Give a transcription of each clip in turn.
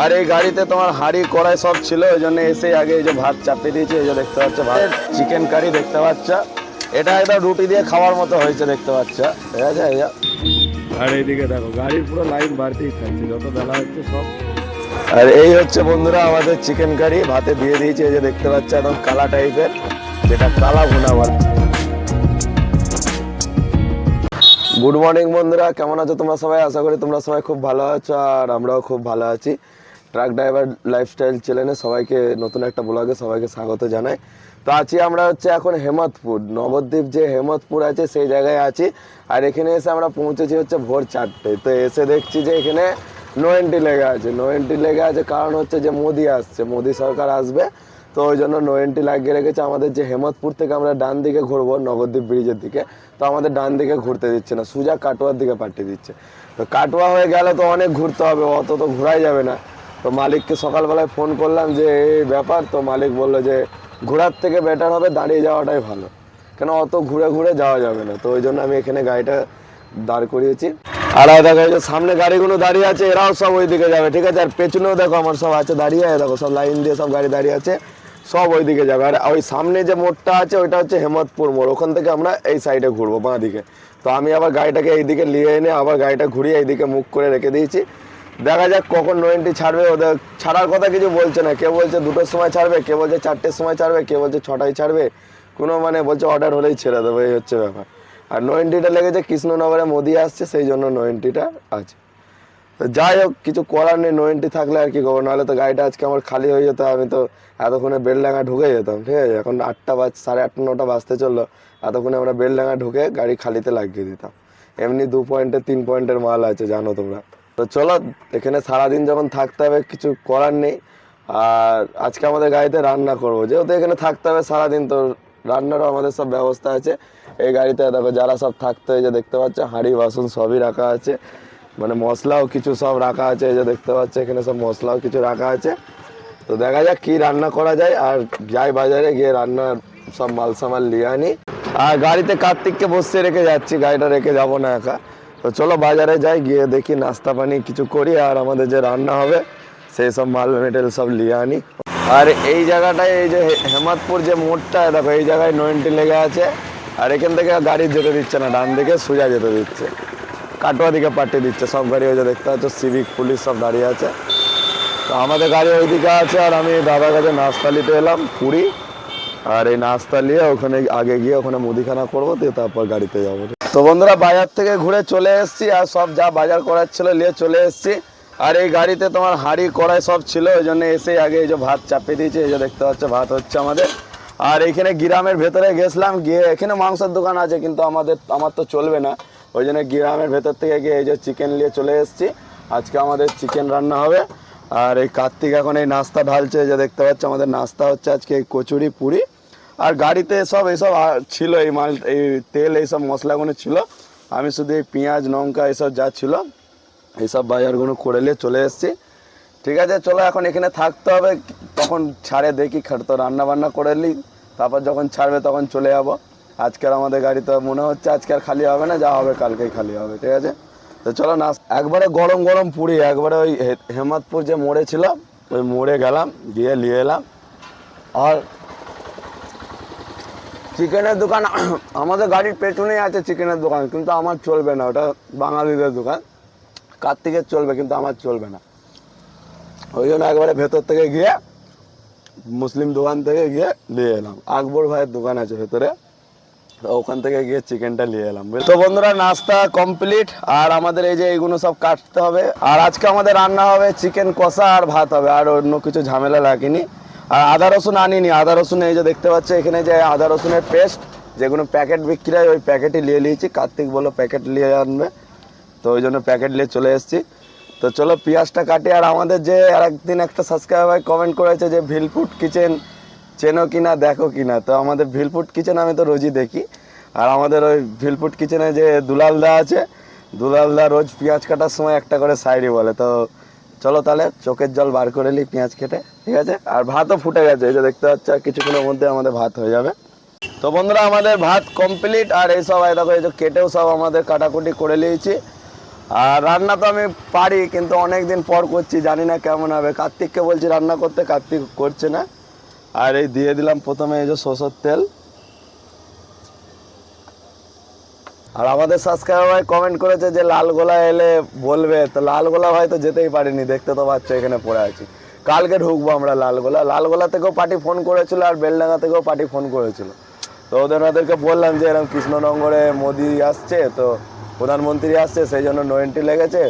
আর এই গাড়িতে তোমার হাঁড়ি কড়াই সব ছিল ওই জন্য এসে আগে এই যে ভাত চাপিয়ে দিয়েছি এই যে দেখতে পাচ্ছ ভাত চিকেন কারি দেখতে পাচ্ছ। এটা একদম রুটি দিয়ে খাওয়ার মতো হয়েছে দেখতে পাচ্ছ। ঠিক আছে এই আর এইদিকে দেখো গাড়ির পুরো লাইন বাড়তেই থাকছে যত বেলা হচ্ছে সব। আর এই হচ্ছে বন্ধুরা আমাদের চিকেন কারি ভাতে দিয়ে দিয়েছি এই যে দেখতে পাচ্ছ একদম কালা টাইপের যেটা কালা ভুনা বলে গুড মর্নিং বন্ধুরা কেমন আছো তোমরা সবাই? আশা করি তোমরা সবাই খুব ভালো আছো আর আমরাও খুব ভালো আছি। ট্রাক ড্রাইভার লাইফস্টাইল চ্যানেলে সবাইকে, নতুন একটা ব্লগে সবাইকে স্বাগত জানাই। তো আছি আমরা হচ্ছে এখন হেমতপুর, নবদ্বীপ যে হেমতপুর আছে সেই জায়গায় আছি। আর এখানে এসে আমরা পৌঁছেছি হচ্ছে ভোর চারটে। তো এসে দেখছি যে এখানে নো এন্ট্রি লেগে আছে। নো এন্ট্রি লেগে আছে কারণ হচ্ছে যে মোদি আসছে, মোদি সরকার আসবে। তো ওই জন্য নো এন্ট্রি লাগিয়ে রেখেছে আমাদের যে হেমতপুর থেকে আমরা ডান দিকে ঘুরবো, নবদ্বীপ ব্রিজের দিকে। তো আমাদের ডান দিকে ঘুরতে দিচ্ছে না, সুজা কাটোয়ার দিকে পাঠিয়ে দিচ্ছে। তো কাটোয়া হয়ে গেলে তো অনেক ঘুরতে হবে, অত তো ঘোরাই যাবে না। তো মালিককে সকালবেলায় ফোন করলাম যে, এই ব্যাপার। তো মালিক বলল যে ঘোরার থেকে বেটার হবে, দাঁড়িয়ে যাওয়াটাই ভালো। কেন অত ঘুরে ঘুরে যাওয়া যাবে না? তো ওই জন্য আমি এখানে গাড়িটা দাঁড় করিয়েছি। আর দেখো যে সামনে গাড়িগুলো দাঁড়িয়ে আছে, এরাও সব ওই দিকে যাবে, ঠিক আছে? আর পেছনেও দেখো আমার সব আছে দাঁড়িয়ে, দেখো সব লাইন দিয়ে সব গাড়ি দাঁড়িয়ে আছে, সব ওই দিকে যাবে। আর ওই সামনে যে মোড়টা আছে, ওইটা হচ্ছে হেমতপুর মোড়, ওখান থেকে আমরা এই সাইডে ঘুরবো বাঁ দিকে তো আমি আবার গাড়িটাকে এইদিকে নিয়ে এনে আবার গাড়িটা ঘুরিয়ে এইদিকে মুখ করে রেখে দিয়েছি। দেখা যাক কখন নোয়েন্টি ছাড়বে। ওদের ছাড়ার কথা কিছু বলছে না। কেউ বলছে দুটোর সময় ছাড়বে, কে বলছে চারটের সময় ছাড়বে, কে বলছে ছটায় ছাড়বে, কোনো মানে বলছে অর্ডার হলেই ছেড়ে দেবো, এই হচ্ছে ব্যাপার। আর নোয়েন্টিটা লেগেছে কৃষ্ণনগরে, মোদি আসছে, সেই জন্য নোয়েন্টিটা আছে। তো যাই হোক, কিছু করার নেই, নোয়েন্টি থাকলে আর কি করব? নাহলে তো গাড়িটা আজকে আমার খালি হয়ে যেত, আমি তো এতক্ষণে বেলডাঙ্গা ঢুকে যেতাম, ঠিক আছে? এখন আটটা বাজ, সাড়ে আটটা, নটা বাজতে চলল, এতক্ষণে আমরা বেলডাঙ্গা ঢুকে গাড়ি খালিতে লাগিয়ে দিতাম। এমনি দু পয়েন্টের, তিন পয়েন্টের মাল আছে, জানো তোমরা। তো চলো, এখানে সারাদিন যখন থাকতে হবে, কিছু করার নেই। আর আজকে আমাদের গাড়িতে রান্না করব। যেহেতু এখানে থাকতে হবে সারাদিন, তো রান্নারও আমাদের সব ব্যবস্থা আছে। এই গাড়িতে দেখো, যারা সব থাকতে হয় যে দেখতে পাচ্ছ, হাঁড়ি, বাসন সবই রাখা আছে। মানে মশলাও কিছু সব রাখা আছে, এই যে দেখতে পাচ্ছ, এখানে সব মশলাও কিছু রাখা আছে। তো দেখা যাক কি রান্না করা যায়, আর যাই বাজারে গিয়ে রান্নার সব মাল সামাল নিয়ে আনি। আর গাড়িতে কার্তিককে বসিয়ে রেখে যাচ্ছি, গাড়িটা রেখে যাব না একা। তো চলো বাজারে যাই, গিয়ে দেখি নাস্তা পানি কিছু করি আর আমাদের যে রান্না হবে, সেই সব মাল মেটেরিয়াল সব নিয়ে আনি। আর এই জায়গাটায় এই যে হেমাদপুর যে মোড়টা, দেখো এই জায়গায় নয়েন্টি লেগে আছে, আর এখান থেকে গাড়ি যেতে দিচ্ছে না, ডান দিকে সোজা যেতে দিচ্ছে। কাটোয়া দিকে পাঠিয়ে দিচ্ছে, সব গাড়ি ওই যে দেখতে পাচ্ছ সিভিক পুলিশ সব দাঁড়িয়ে আছে। তো আমাদের গাড়ি ওইদিকে আছে, আর আমি দাদার কাছে নাস্তা নিতে এলাম, পুরী। আর এই নাস্তা নিয়ে ওখানে আগে গিয়ে ওখানে মুদিখানা করব, দিয়ে তারপর গাড়িতে যাব। তো বন্ধুরা বাজার থেকে ঘুরে চলে এসেছি আর সব যা বাজার করার ছিল নিয়ে চলে এসেছি। আর এই গাড়িতে তোমার হাঁড়ি, কড়াই সব ছিল ওই জন্য এসে আগে এই যে ভাত চাপিয়ে দিয়েছি, এই যে দেখতে পাচ্ছ, ভাত হচ্ছে আমাদের। আর এইখানে গ্রামের ভেতরে গেছিলাম, গিয়ে এখানে মাংসের দোকান আছে, কিন্তু আমাদের, আমার তো চলবে না। ওই জন্য গ্রামের ভেতর থেকে গিয়ে এই যে চিকেন নিয়ে চলে এসেছি। আজকে আমাদের চিকেন রান্না হবে। আর এই কার্তিক এখন এই নাস্তা ঢালছে যে দেখতে পাচ্ছ, আমাদের নাস্তা হচ্ছে আজকে এই কচুরি পুরি। আর গাড়িতে সব এইসব ছিল এই মাল, এই তেল এইসব মশলাগুলো ছিল। আমি শুধু এই পেঁয়াজ, লঙ্কা এইসব যা ছিল এইসব বাজারগুলো করে নিয়ে চলে এসেছি। ঠিক আছে, চলো এখন এখানে থাকতে হবে। তখন ছাড়ে দেখি তো রান্না বান্না করে নিই। তারপর যখন ছাড়বে তখন চলে যাব। আজকের আমাদের গাড়ি তো মনে হচ্ছে আজকে আর খালি হবে না, যা হবে কালকেই খালি হবে, ঠিক আছে? তো চলো না একবারে গরম গরম পুরি, একবারে ওই হেমাদপুর যে মোড়ে ছিল ওই মোড়ে গেলাম, গিয়ে নিয়ে এলাম। আর চিকেনের দোকান, আমাদের গাড়ির পেছনেই আছে চিকেনের দোকান, কিন্তু আমার চলবে না, ওটা বাঙালিদের দোকান। কার্তিকের চলবে, কিন্তু আমার চলবে না। ওই জন্য একবারে ভেতর থেকে গিয়ে, মুসলিম দোকান থেকে গিয়ে নিয়ে এলাম। আকবর ভাইয়ের দোকান আছে ভেতরে ওখান থেকে গিয়ে চিকেনটা নিয়ে এলাম? তো বন্ধুরা, নাস্তা কমপ্লিট আর আমাদের এই যে এইগুলো সব কাটতে হবে। আর আজকে আমাদের রান্না হবে চিকেন কষা আর ভাত হবে, আর অন্য কিছু ঝামেলা রাখিনি। আর আদা রসুন আনিনি। আদা রসুন এই যে দেখতে পাচ্ছি, এখানে যে আদা রসুনের পেস্ট যেগুলো প্যাকেট বিক্রি হয়, ওই প্যাকেটই নিয়ে নিয়েছি। কার্তিক বলল প্যাকেট নিয়ে আনবে। তো ওই জন্য প্যাকেট নিয়ে চলে এসেছি। তো চলো পেঁয়াজটা কাটি, আর আমাদের যে আর একদিন একটা সাবস্ক্রাইবার কমেন্ট করেছে যে ভিলফুড কিচেন চেনো কি না দেখো কি না তো আমাদের ভিলফুড কিচেন আমি তো রোজই দেখি। আর আমাদের ওই ভিলফুট কিচেনে যে দুলালদা আছে, দুলালদা রোজ পেঁয়াজ কাটার সময় একটা করে সাইডি বলে। তো চলো তাহলে চোখের জল বার করে নিই পেঁয়াজ কেটে, ঠিক আছে? আর ভাতও ফুটে গেছে, এই যে দেখতে পাচ্ছ কিছুক্ষণের মধ্যে আমাদের ভাত হয়ে যাবে। তো বন্ধুরা, আমাদের ভাত কমপ্লিট আর এই সব, এই দেখো, এই যে কেটেও সব আমাদের কাটাকুটি করে নিয়েছি। আর রান্না তো আমি পারি, কিন্তু অনেক দিন পর করছি, জানি না কেমন হবে। কার্তিককে বলছি রান্না করতে, কার্তিক করছে না। আর এই দিয়ে দিলাম প্রথমে এই যে সরষের তেল। আর আমাদের সাবস্ক্রাইবার ভাই কমেন্ট করেছে যে লাল গোলা এলে বলবে, তো লাল গোলা ভাই তো যেতেই পারিনি, দেখতে তো পাচ্ছ এখানে পড়ে আছি। কালকে ঢুকবো আমরা লাল গোলা। লাল গোলা থেকেও পার্টি ফোন করেছিল আর বেলডাঙ্গা থেকেও পার্টি ফোন করেছিল। তো ওদের ওদেরকে বললাম যে এরকম কৃষ্ণনগরে মোদি আসছে, তো প্রধানমন্ত্রী আসছে, সেই জন্য নোয়েন্টি লেগেছে,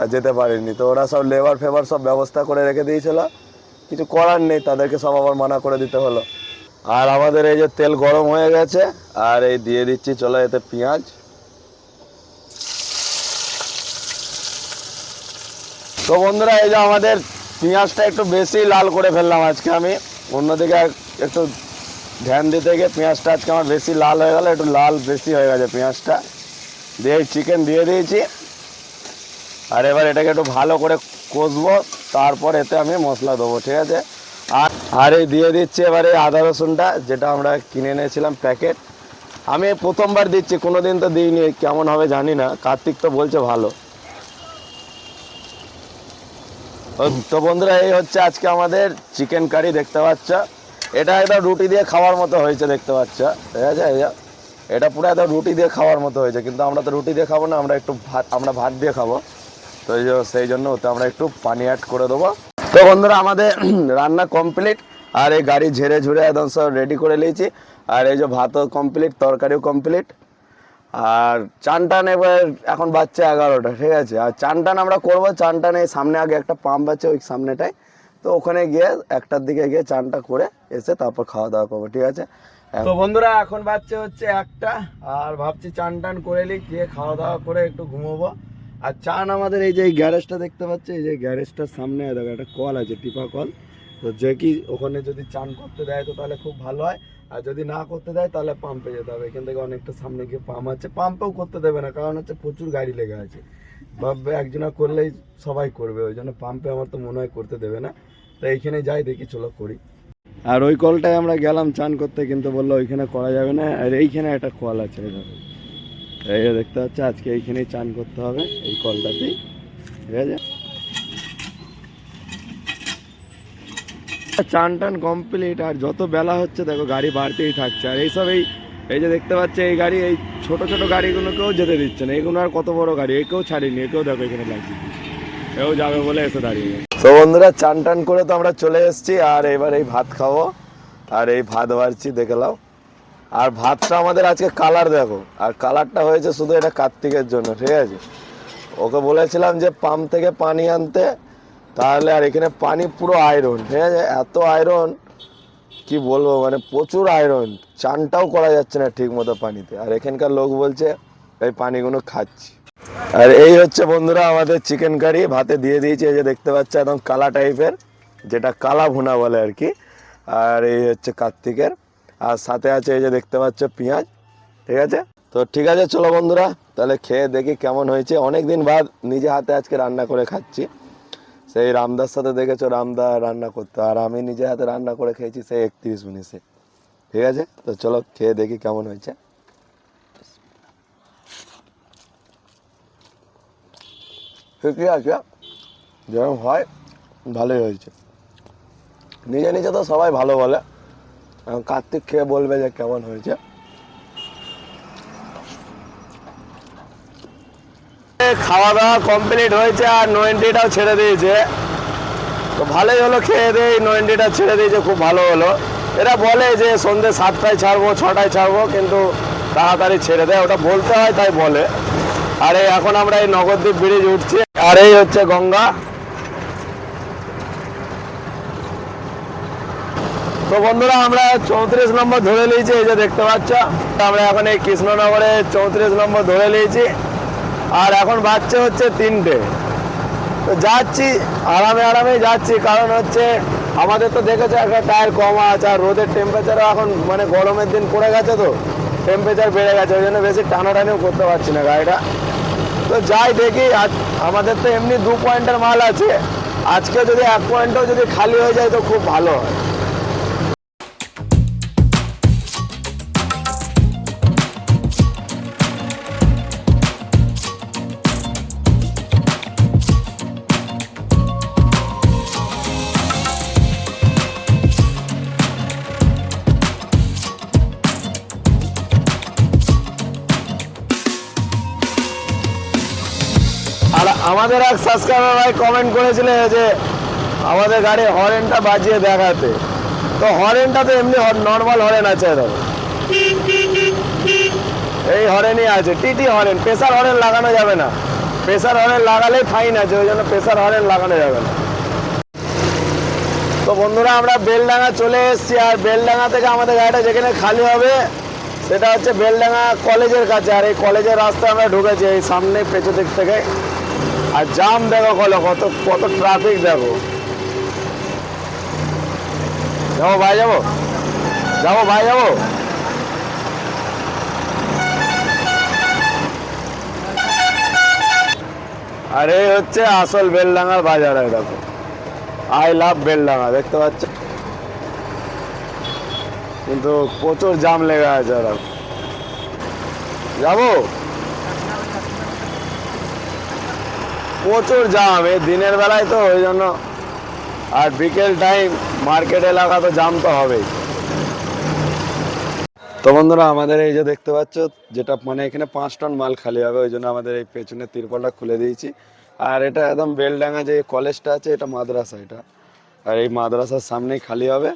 আর যেতে পারিনি। তো ওরা সব লেবার ফেবার সব ব্যবস্থা করে রেখে দিয়েছিল। কিছু করার নেই, তাদেরকে সব আবার মানা করে দিতে হলো। আর আমাদের এই যে তেল গরম হয়ে গেছে, আর এই দিয়ে দিচ্ছি, চলো এতে পেঁয়াজ। তো বন্ধুরা, এই যে আমাদের পেঁয়াজটা একটু বেশি লাল করে ফেললাম আজকে আমি। অন্যদিকে একটু ধ্যান দিতে গিয়ে পেঁয়াজটা আজকে আমার বেশি লাল হয়ে গেল, একটু লাল বেশি হয়ে গেছে পেঁয়াজটা। দিয়ে চিকেন দিয়ে দিয়েছি। আর এবার এটাকে একটু ভালো করে কষবো, তারপর এতে আমি মশলা দেবো, ঠিক আছে? আর আর এই দিয়ে দিচ্ছি এবারে আদা রসুনটা, যেটা আমরা কিনে এনেছিলাম প্যাকেট। আমি প্রথমবার দিচ্ছি, কোনোদিন তো দিইনি, কেমন হবে জানি না, কার্তিক তো বলছে ভালো। তো বন্ধুরা, এই হচ্ছে আজকে আমাদের চিকেন কারি, দেখতে পাচ্ছ? এটা একদম রুটি দিয়ে খাওয়ার মতো হয়েছে, দেখতে পাচ্ছ? ঠিক আছে এটা পুরো একদম রুটি দিয়ে খাওয়ার মতো হয়েছে, কিন্তু আমরা তো রুটি দিয়ে খাব না, আমরা একটু ভাত, আমরা ভাত দিয়ে খাব। তো সেই জন্য ওতে আমরা একটু পানি অ্যাড করে দেবো। তো বন্ধুরা, আমাদের রান্না কমপ্লিট আর এই গাড়ি ঝেড়ে ঝুড়ে একদম সব রেডি করে নিয়েছি। আর এই যে ভাতও কমপ্লিট তরকারিও কমপ্লিট আর চান টান এবার এখন বাচ্চা এগারোটা, ঠিক আছে? আর চান টান আমরা করব চান এই সামনে আগে একটা পাম্প আছে ওই সামনেটায়। তো ওখানে গিয়ে একটার দিকে গিয়ে চানটা করে এসে তারপর খাওয়া দাওয়া করব, ঠিক আছে? তো বন্ধুরা, এখন বাচ্চা হচ্ছে একটা। আর ভাবছি চান টান করে নিই, গিয়ে খাওয়া দাওয়া করে একটু ঘুমোবো। আর চান আমাদের এই যে এই গ্যারেজটা দেখতে পাচ্ছি এই যে গ্যারেজটার সামনে দেখো একটা কল আছে, টিপা কল। তো যে কি ওখানে যদি চান করতে দেয় তো তাহলে খুব ভালো হয়। আর যদি না করতে দেয় তাহলে পাম্পে যেতে হবে। এখান থেকে অনেকটা সামনে গিয়ে পাম্প আছে। পাম্পেও করতে দেবে না, কারণ হচ্ছে প্রচুর গাড়ি লেগে আছে। ভাববে একজনা করলেই সবাই করবে, ওই জন্য পাম্পে আমার তো মনে হয় করতে দেবে না। তো এইখানে যাই, দেখি চলো করি। আর ওই কলটায় আমরা গেলাম চান করতে, কিন্তু বলল ওইখানে করা যাবে না। আর এইখানে একটা কল আছে এই দেখতে পাচ্ছ, আজকে এইখানেই চান করতে হবে, এই কলটাতেই ঠিক আছে? চান টান কমপ্লিট আর যত বেলা হচ্ছে, দেখো, গাড়ি বাড়তেই থাকছে। আর এইসব এই যে দেখতে পাচ্ছে, এই গাড়ি, এই ছোট ছোট গাড়িগুলোকেও যেতে দিচ্ছে না। এগুলো আর কত বড় গাড়ি? একেও ছাড়িনি একেও দেখো এখানে লাগিয়ে এও যাবে বলে এসে দাঁড়িয়ে তো বন্ধুরা, চান টান করে তো আমরা চলে এসেছি, আর এবার এই ভাত খাব। আর এই ভাত বাড়ছি, দেখে নাও। আর ভাতটা আমাদের আজকে কালার দেখো। আর কালারটা হয়েছে শুধু এটা কার্তিকের জন্য, ঠিক আছে? ওকে বলেছিলাম যে পাম্প থেকে পানি আনতে, তাহলে আর এখানে পানি পুরো আয়রন ঠিক আছে? এত আয়রন কি বলব মানে প্রচুর আয়রন চানটাও করা যাচ্ছে না ঠিক মতো পানিতে। আর এখানকার লোক বলছে, এই পানিগুলো খাচ্ছি। আর এই হচ্ছে বন্ধুরা আমাদের চিকেন কারি ভাতে দিয়ে দিয়েছি, এই যে দেখতে পাচ্ছ একদম কালা টাইপের যেটা কালা ভুনা বলে আর কি। আর এই হচ্ছে কার্তিকের। আর সাথে আছে এই যে দেখতে পাচ্ছ পেঁয়াজ, ঠিক আছে? তো ঠিক আছে, চলো বন্ধুরা, তাহলে খেয়ে দেখি কেমন হয়েছে। অনেক দিন বাদ নিজে হাতে আজকে রান্না করে খাচ্ছি। সেই রামদার সাথে দেখেছ, রামদা রান্না করতো, আর আমি নিজে হাতে রান্না করে খেয়েছি সেই একত্রিশ উনিশে ঠিক আছে? তো চলো খেয়ে দেখি কেমন হয়েছে। ঠিকই আছে যেরকম হয়, ভালোই হয়েছে। নিজে নিজে তো সবাই ভালো বলে। কার্তিক খেয়ে বলবে যে কেমন হয়েছে। খাওয়া দাওয়া কমপ্লিট হয়েছে আর নোয়েন্টিটাও ছেড়ে দিয়েছে। তো ভালোই হলো খেয়ে দিয়ে নোয়েন্টিটা ছেড়ে দিয়েছে, খুব ভালো হলো। এরা বলে যে সন্ধ্যে সাতটায় ছাড়বো, ছটায় ছাড়বো, কিন্তু তাড়াতাড়ি ছেড়ে দেয়। ওটা বলতে হয়, তাই বলে। আর, এখন আমরা এই নগরদ্বীপ ব্রিজ উঠছি। আর এই হচ্ছে গঙ্গা। তো বন্ধুরা, আমরা চৌত্রিশ নম্বর ধরে নিয়েছি, এই যে দেখতে পাচ্ছ। আমরা এখন এই কৃষ্ণনগরে চৌত্রিশ নম্বর ধরে নিয়েছি। আর এখন বাচ্চা হচ্ছে তিনটে। তো যাচ্ছি, আরামে আরামে যাচ্ছি। কারণ হচ্ছে, আমাদের তো দেখেছ একটা টায়ার কম আছে, আর রোদের টেম্পারেচারও এখন মানে গরমের দিন পড়ে গেছে তো টেম্পারেচার বেড়ে গেছে, ওই জন্য বেশি টানাটানিও করতে পারছি না গাড়িটা। তো যাই দেখি, আজ আমাদের তো এমনি দু পয়েন্টের মাল আছে। আজকে যদি এক পয়েন্টও যদি খালি হয়ে যায়, তো খুব ভালো হয়। আমাদের এক সাবস্ক্রাইবার ভাই কমেন্ট করেছিল যে, আমাদের গাড়ির হরেনটা বাজিয়ে দেখাতে। তো হরেনটা তো এমনি নর্মাল হরেন আছে দেখো এই হরেনই আছে টিটি হরেন প্রেসার হরেন লাগানো যাবে না। প্রেসার হরেন লাগালেই ফাইন আছে, ওই জন্য প্রেসার হরেন লাগানো যাবে না। তো বন্ধুরা, আমরা বেলডাঙ্গা চলে এসেছি, আর বেলডাঙ্গা থেকে আমাদের গাড়িটা যেখানে খালি হবে, সেটা হচ্ছে বেলডাঙ্গা কলেজের কাছে। আর এই কলেজের রাস্তায় আমরা ঢুকেছি, এই সামনে পেছু দিক থেকে। আর জাম দেখো কলো কত কত ট্রাফিক দেখো। যাব, ভাই যাব? যাব, ভাই যাব? আর এই হচ্ছে আসল বেলডাঙ্গার বাজার দেখো। আই লাভ বেলডাঙ্গা, দেখতে পাচ্ছ? কিন্তু প্রচুর জাম লেগে আছে ওরা যাব? প্রচুর জাম এই দিনের বেলায় তো ওই জন্য। আর বিকেল টাইম মার্কেট এলাকা তো জাম তো হবেই। তো বন্ধুরা, আমাদের এই যে দেখতে পাচ্ছ, যেটা মানে এখানে পাঁচ টন মাল খালি হবে, ওই জন্য আমাদের এই পেছনে তিরপলটা খুলে দিয়েছি। আর এটা একদম বেলডাঙ্গা যে কলেজটা আছে, এটা মাদ্রাসা এটা। আর এই মাদ্রাসার সামনেই খালি হবে।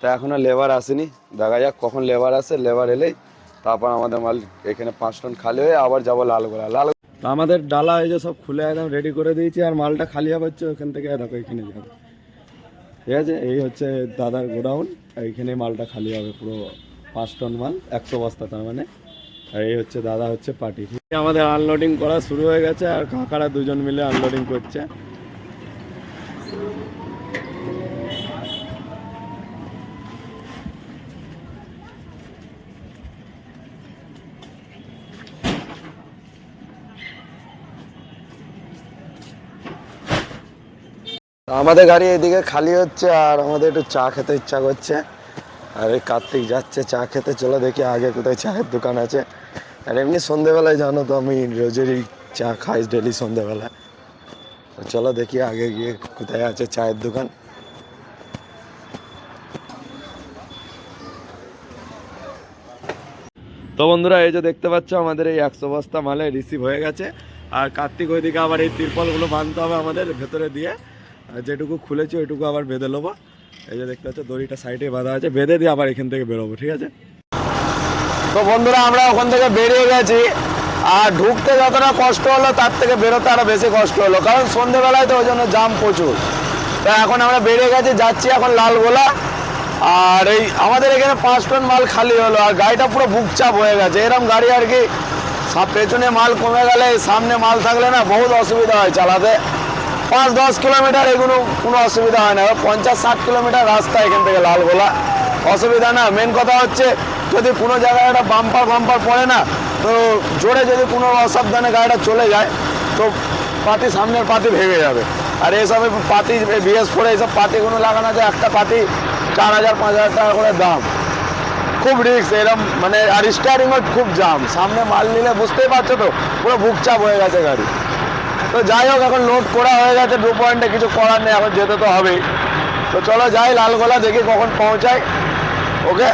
তা এখনও লেবার আসেনি। দেখা যাক কখন লেবার আসে। লেবার এলেই তারপর আমাদের মাল এখানে পাঁচ টন খালি হয়ে আবার যাব লালগোলা। লাল তো আমাদের ডালা এই যে সব খুলে একদম রেডি করে দিয়েছি আর মালটা খালি হবে হচ্ছে ওখান থেকে দেখো এখানে যাবে। ঠিক আছে? এই হচ্ছে দাদার গোডাউন এইখানে মালটা খালি হবে পুরো পাঁচ টন মাল, একশো বস্তা তার মানে। আর এই হচ্ছে দাদা হচ্ছে পার্টি। আমাদের আনলোডিং করা শুরু হয়ে গেছে আর কাকারা দুজন মিলে আনলোডিং করছে। আমাদের গাড়ি এদিকে খালি হচ্ছে আর আমাদের একটু চা খেতে ইচ্ছা করছে। আর এই কার্তিক যাচ্ছে চা খেতে, চলো দেখি আগে কোথায় চায়ের দোকান আছে। আর এমনি সন্ধেবেলায় জানো তো আমি রোজেরই চা খাই ডেলি সন্ধেবেলায়। চলো দেখি আগে গিয়ে কোথায় আছে চায়ের দোকান। তো বন্ধুরা, এই যে দেখতে পাচ্ছ আমাদের এই একশো বস্তা মালে রিসিভ হয়ে গেছে। আর কার্তিক ওইদিকে আবার এই তিরপলগুলো বাঁধতে হবে আমাদের ভেতরে দিয়ে। যেটুকু খুলেছি, ওইটুকু আবার বেঁধে নেব। এই যে দেখতে পাচ্ছ, দড়িটা সাইডে বাঁধা আছে, বেঁধে দিয়ে আবার এখান থেকে বেরোবো, ঠিক আছে? তো বন্ধুরা, আমরা ওখান থেকে বেরিয়ে গেছি। আর ঢুকতে যতটা কষ্ট হলো, তার থেকে বেরোতে আরও বেশি কষ্ট হলো। কারণ সন্ধেবেলায় তো ওই জন্য জাম প্রচুর। তো এখন আমরা বেরিয়ে গেছি, যাচ্ছি এখন লালগোলা। আর এই আমাদের এখানে পাঁচ টন মাল খালি হলো, আর গাড়িটা পুরো বুকচাপ হয়ে গেছে। এরকম গাড়ি আর কি পেছনে মাল কমে গেলে, সামনে মাল থাকলে না, বহুত অসুবিধা হয় চালাতে। পাঁচ দশ কিলোমিটার এগুলো কোনো অসুবিধা হয় না। পঞ্চাশ ষাট কিলোমিটার রাস্তা এখান থেকে লালগোলা। অসুবিধা না। মেন কথা হচ্ছে, যদি কোনো জায়গায় একটা বাম্পার বাম্পার পড়ে না, তো জোরে যদি কোনো অসাবধানে গাড়িটা চলে যায়, তো পাতি সামনের পাতি ভেঙে যাবে। আর এইসব পাতি বিএস করে এইসব পাতিগুলো লাগানো যায় একটা পাতি, চার হাজার, পাঁচ হাজার টাকা করে দাম। খুব রিস্ক এরকম মানে আর স্টারিংও খুব জাম সামনে মাল নিলে বুঝতেই পারছ তো, পুরো বুকচাপ হয়ে গেছে গাড়ি। তো যাই হোক, এখন লোড করা হয়ে গেছে, দু পয়েন্টে কিছু করার নেই, এখন যেতে তো হবেই। তো চলো যাই, লালগোলা দেখি কখন পৌঁছায়। ওকে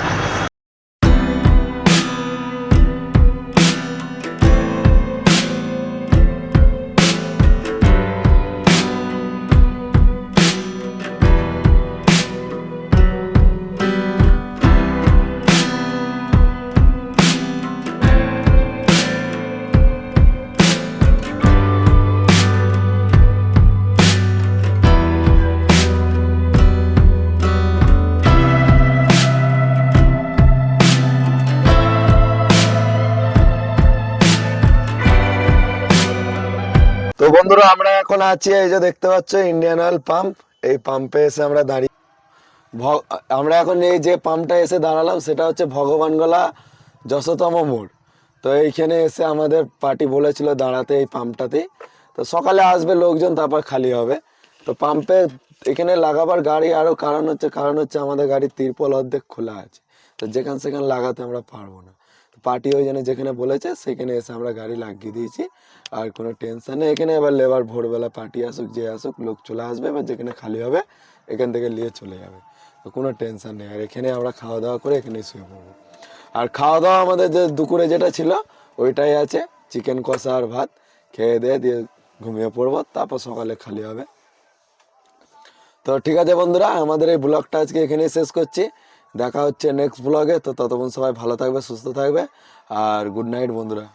তো বন্ধুরা, আমরা এখন আছি এই যে দেখতে পাচ্ছ ইন্ডিয়ান অয়েল পাম্প এই পাম্পে এসে আমরা দাঁড়িয়ে আমরা এখন এই যে পাম্পটা এসে দাঁড়ালাম, সেটা হচ্ছে ভগবানগোলা যশোতম মোড়। তো এইখানে এসে আমাদের পার্টি বলেছিল দাঁড়াতে এই পাম্পটাতেই তো সকালে আসবে লোকজন, তারপর খালি হবে। তো পাম্পে এখানে লাগাবার গাড়ি আরও কারণ হচ্ছে কারণ হচ্ছে আমাদের গাড়ির তিরপল অর্ধেক খোলা আছে। তো যেখান সেখানে লাগাতে আমরা পারব না। পার্টি ওই জন্য যেখানে বলেছে, সেখানে এসে আমরা গাড়ি লাগিয়ে দিয়েছি। আর কোনো টেনশন নেই, এখানে এবার লেবার ভোরবেলা পার্টি আসুক, যে আসুক, লোক চলে আসবে, এবার যেখানে খালি হবে, এখান থেকে নিয়ে চলে যাবে। তো কোনো টেনশন নেই, আর এখানে আমরা খাওয়া দাওয়া করে এখানেই শুয়ে পড়ব। আর খাওয়া দাওয়া আমাদের যে দুপুরে যেটা ছিল, ওইটাই আছে চিকেন কষা আর ভাত। খেয়ে দিয়ে দিয়ে ঘুমিয়ে পড়ব, তারপর সকালে খালি হবে। তো ঠিক আছে বন্ধুরা, আমাদের এই ব্লগটা আজকে এখানেই শেষ করছি। দেখা হচ্ছে নেক্সট ব্লগে তো ততক্ষণ সবাই ভালো থাকবে, সুস্থ থাকবে। আর গুড নাইট বন্ধুরা।